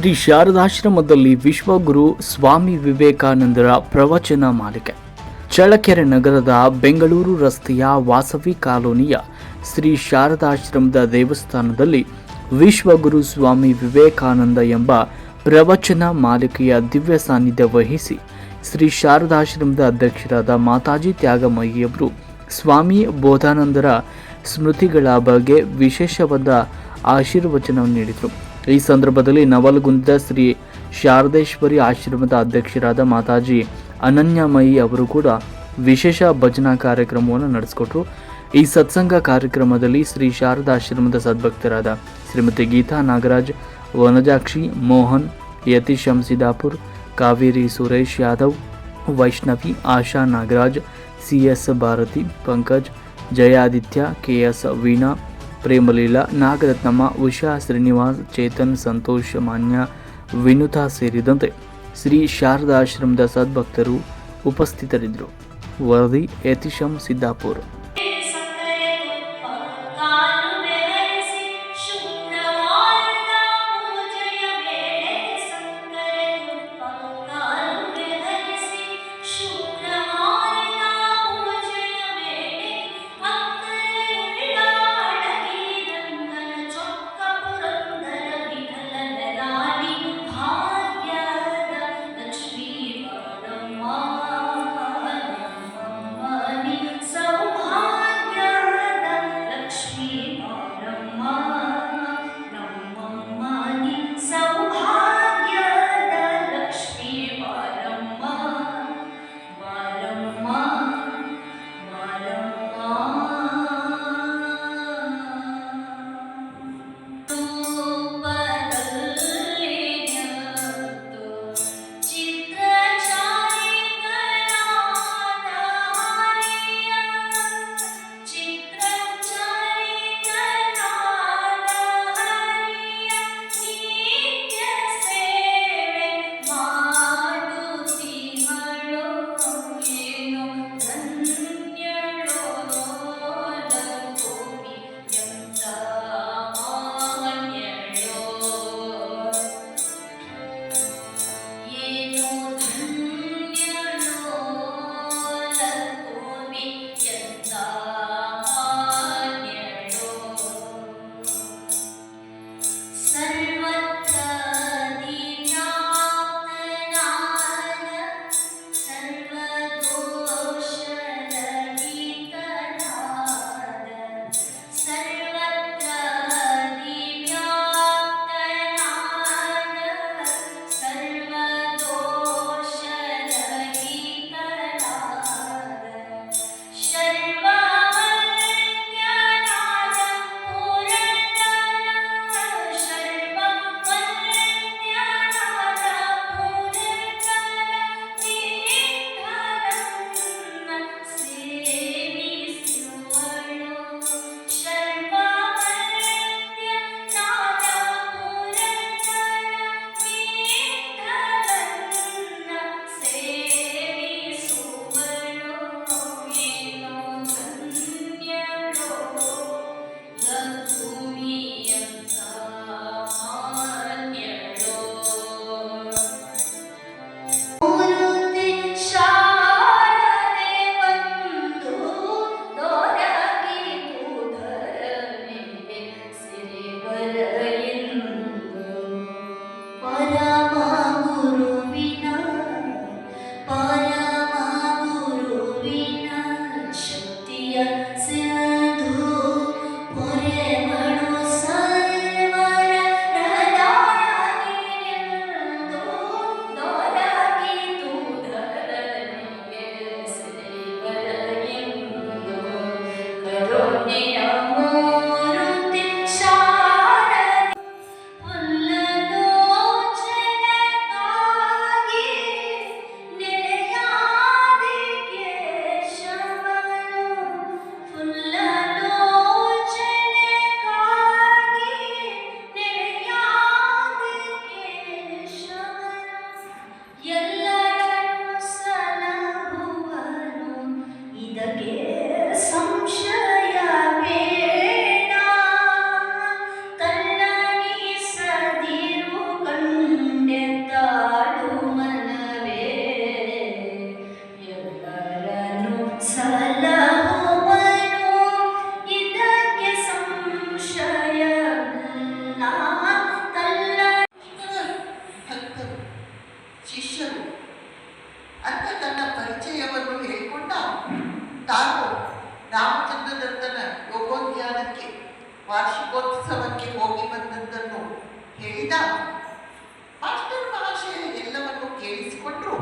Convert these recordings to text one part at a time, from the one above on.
ಶ್ರೀ ಶಾರದಾಶ್ರಮದಲ್ಲಿ ವಿಶ್ವಗುರು ಸ್ವಾಮಿ ವಿವೇಕಾನಂದರ ಪ್ರವಚನ ಮಾಲಿಕೆ. ಚಳ್ಳಕೆರೆ ನಗರದ ಬೆಂಗಳೂರು ರಸ್ತೆಯ ವಾಸವಿ ಕಾಲೋನಿಯ ಶ್ರೀ ಶಾರದಾಶ್ರಮದ ದೇವಸ್ಥಾನದಲ್ಲಿ ವಿಶ್ವಗುರು ಸ್ವಾಮಿ ವಿವೇಕಾನಂದ ಎಂಬ ಪ್ರವಚನ ಮಾಲಿಕೆಯ ದಿವ್ಯ ಸಾನ್ನಿಧ್ಯ ವಹಿಸಿ ಶ್ರೀ ಶಾರದಾಶ್ರಮದ ಅಧ್ಯಕ್ಷರಾದ ಮಾತಾಜಿ ತ್ಯಾಗಮಯಿಯವರು ಸ್ವಾಮಿ ಬೋಧಾನಂದರ ಸ್ಮೃತಿಗಳ ಬಗ್ಗೆ ವಿಶೇಷವಾದ ಆಶೀರ್ವಚನವನ್ನು ನೀಡಿದರು. ಈ ಸಂದರ್ಭದಲ್ಲಿ ನವಲಗುಂದ ಶ್ರೀ ಶಾರದೇಶ್ವರಿ ಆಶ್ರಮದ ಅಧ್ಯಕ್ಷರಾದ ಮಾತಾಜಿ ಅನನ್ಯಮಯಿ ಅವರು ಕೂಡ ವಿಶೇಷ ಭಜನಾ ಕಾರ್ಯಕ್ರಮವನ್ನು ನಡೆಸಿಕೊಟ್ರು. ಈ ಸತ್ಸಂಗ ಕಾರ್ಯಕ್ರಮದಲ್ಲಿ ಶ್ರೀ ಶಾರದಾಶ್ರಮದ ಸದ್ಭಕ್ತರಾದ Shrimati Geeta Nagaraj, Vanajakshi Mohan, Yatish Shamsidapur, Kaveri Suresh Yadav, Vaishnavi Asha Nagaraj, C S Bharati Pankaj, Jayaditya, K S Veena Premaleela, Nagaratnamma, Usha, Srinivas, Chetan, Santosh, Manya, Vinuta ಸೇರಿದಂತೆ ಶ್ರೀ ಶಾರದಾಶ್ರಮದ ಸದ್ಭಕ್ತರು ಉಪಸ್ಥಿತರಿದ್ದರು. ವರದಿ ಯತಿಶಂ ಸಿದ್ದಾಪುರ್. ಅಂತ ತನ್ನ ಪರಿಚಯವನ್ನು ಹೇಳಿಕೊಂಡ ತಾನು ರಾಮಚಂದ್ರದತ್ತನ ಯೋಗೋದ್ಯಾನಕ್ಕೆ, ವಾರ್ಷಿಕೋತ್ಸವಕ್ಕೆ ಹೋಗಿ ಬಂದದ್ದನ್ನು ಹೇಳಿದ ಮಾಸ್ಟರ್ ಮಹಾಶಯ ಎಲ್ಲವನ್ನು ಕೇಳಿಸಿಕೊಂಡ್ರು.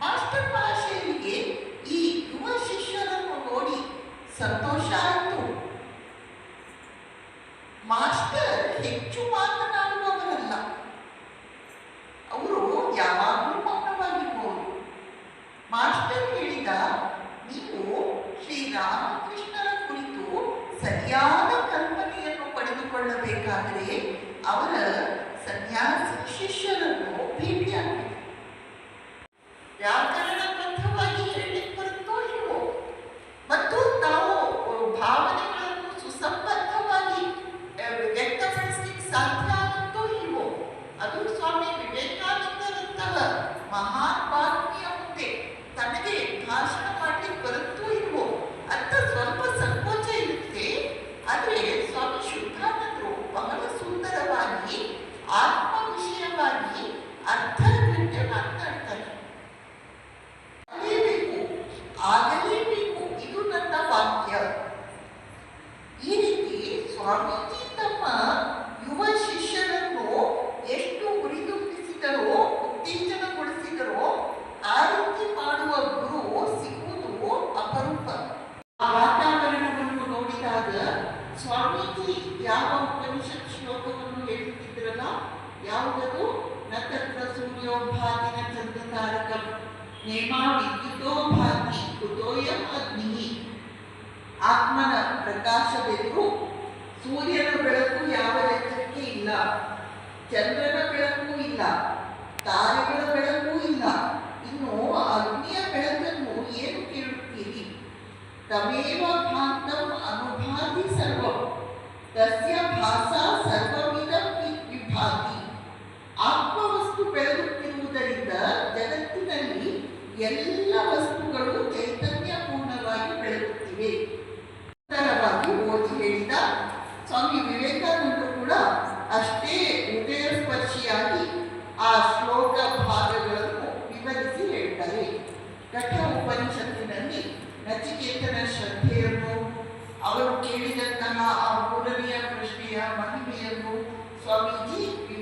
ಮಾಸ್ಟರ್ ಮಹಾಶಯನಿಗೆ ಈ ಯುವ ಶಿಷ್ಯರನ್ನು ನೋಡಿ ಸಂತೋಷ ಸರಿಯಾದ ಕಲ್ಪನೆಯನ್ನು ಪಡೆದುಕೊಳ್ಳಬೇಕಾದರೆ ಅವರ ಸನ್ಯಾಸಿ ಶಿಷ್ಯರನ್ನು ಭೇಟಿಯಾಗಬೇಕು ಆತ್ಮನ ಪ್ರಕಾಶ ಬೇಕು ಸೂರ್ಯನ ಬೆಳಕು ಯಾವ ಲೆಕ್ಕಕ್ಕೆ ಇಲ್ಲ. ಚಂದ್ರನ ಬೆಳಕು ಇಲ್ಲ. ತಾರೆಗಳ ಬೆಳಕು ಇಲ್ಲ. ಇನ್ನು ಅಗ್ನಿಯ ಬೆಳಕನ್ನು ಏನು ಕೇಳುತ್ತೀರಿ? ತಮೇವ ಭಾಂತಂ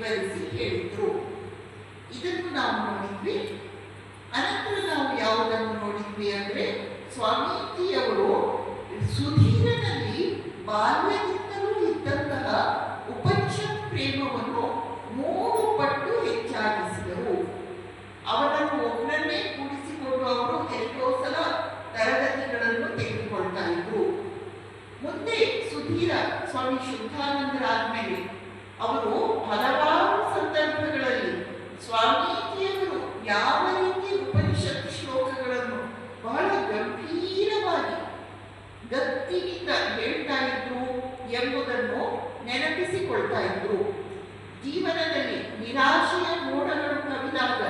ವಿವರಿಸಿ ಹೇಳಿದ್ರು. ಇದನ್ನು ನಾವು ನೋಡಿದ್ವಿ. ಅನಂತರ ನಾವು ಯಾವುದನ್ನು ನೋಡಿದ್ವಿ ಅಂದ್ರೆ ಸ್ವಾಮೀಜಿಯವರು ಸುಧೀರನಲ್ಲಿ ಬಾಲ್ಯದಿಂದಲೂ ನೆನಪಿಸಿಕೊಳ್ತಾ ಇದ್ರು. ಜೀವನದಲ್ಲಿ ನಿರಾಶೆಯ ಮೋಡಗಳು ಕವಿದಾಗ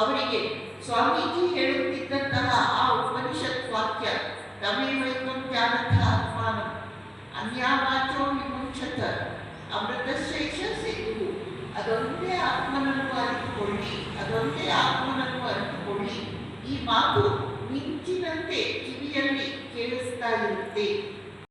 ಅವರಿಗೆ ಸ್ವಾಮೀಜಿ ಹೇಳುತ್ತಿದ್ದಂತಹ ಆ ಉಪನಿಷತ್ ವಾಕ್ಯ ತಮೇವೈಕಂ ಜ್ಞಾನಥ ಆತ್ಮಾನ, ಅನ್ಯಾವಾಚೋ ವಿಮುಂಚತ ಅಮೃತಶೇಷ ಸೇತು ಅದೊಂದೇ ಆತ್ಮನನ್ನು ಅರಿತುಕೊಳ್ಳಿ, ಅದೊಂದೇ ಆತ್ಮನನ್ನು ಅರಿತುಕೊಳ್ಳಿ. ಈ ಮಾತು ಮಿಂಚಿನಂತೆ ಕಿವಿಯಲ್ಲಿ ಕೇಳಿಸ್ತಾ ಇರುತ್ತೆ.